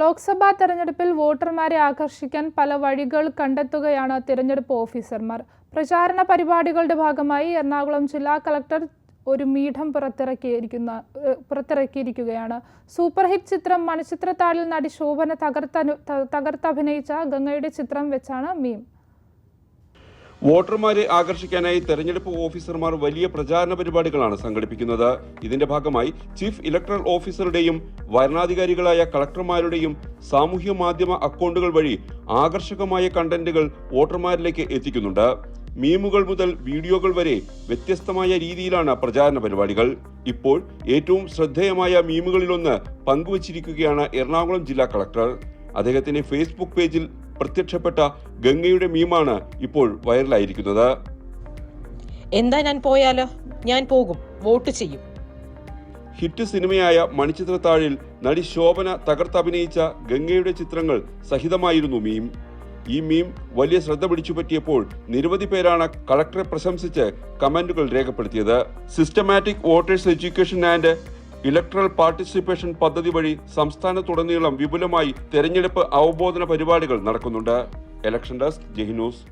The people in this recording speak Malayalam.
ലോക്സഭാ തെരഞ്ഞെടുപ്പിൽ വോട്ടർമാരെ ആകർഷിക്കാൻ പല വഴികൾ കണ്ടെത്തുകയാണ് തിരഞ്ഞെടുപ്പ് ഓഫീസർമാർ. പ്രചാരണ പരിപാടികളുടെ ഭാഗമായി എറണാകുളം ജില്ലാ കളക്ടർ ഒരു മീഠം പുറത്തിറക്കിയിരിക്കുന്ന പുറത്തിറക്കിയിരിക്കുകയാണ്. സൂപ്പർ ഹിറ്റ് ചിത്രം മണിച്ചിത്രത്താഴിൽ നടി ശോഭന തകർത്തനു തകർത്തഭിനയിച്ച ഗംഗയുടെ ചിത്രം വെച്ചാണ് മീം. വോട്ടർമാരെ ആകർഷിക്കാനായി തെരഞ്ഞെടുപ്പ് ഓഫീസർമാർ വലിയ പ്രചാരണ പരിപാടികളാണ് സംഘടിപ്പിക്കുന്നത്. ഇതിന്റെ ഭാഗമായി ചീഫ് ഇലക്ടറൽ ഓഫീസറുടെയും വരണാധികാരികളായ കളക്ടർമാരുടെയും സാമൂഹ്യ മാധ്യമ അക്കൗണ്ടുകൾ വഴി ആകർഷകമായ കണ്ടന്റുകൾ വോട്ടർമാരിലേക്ക് എത്തിക്കുന്നുണ്ട്. മീമുകൾ മുതൽ വീഡിയോകൾ വരെ വ്യത്യസ്തമായ രീതിയിലാണ് പ്രചാരണ പരിപാടികൾ. ഇപ്പോൾ ഏറ്റവും ശ്രദ്ധേയമായ മീമുകളിലൊന്ന് പങ്കുവച്ചിരിക്കുകയാണ് എറണാകുളം ജില്ലാ കളക്ടർ. അദ്ദേഹത്തിന്റെ ഫേസ്ബുക്ക് പേജിൽ പ്രത്യക്ഷപ്പെട്ട ഗംഗയുടെ മീമാണ് ഇപ്പോൾ വൈറലായിരിക്കുന്നത്. എന്താ ഞാൻ പോയാലോ? ഞാൻ പോകും. വോട്ട് ചെയ്യും. ഹിറ്റ് സിനിമയായ മണിച്ചിത്രത്താഴിൽ നടി ശോഭന തകർത്തഭിനയിച്ച ഗംഗയുടെ ചിത്രങ്ങൾ സഹിതമായിരുന്നു മീം. ഈ മീം വലിയ ശ്രദ്ധ പിടിച്ചുപറ്റിയപ്പോൾ നിരവധി പേരാണ് കളക്ടറെ പ്രശംസിച്ച് കമന്റുകൾ രേഖപ്പെടുത്തിയത്. Systematic voters education and electoral participation പദ്ധതി വഴി സംസ്ഥാനത്തുടനീളം വിപുലമായി തെരഞ്ഞെടുപ്പ് അവബോധന പരിപാടികൾ നടക്കുന്നുണ്ട്. Election desk ജെഹിനൂസ്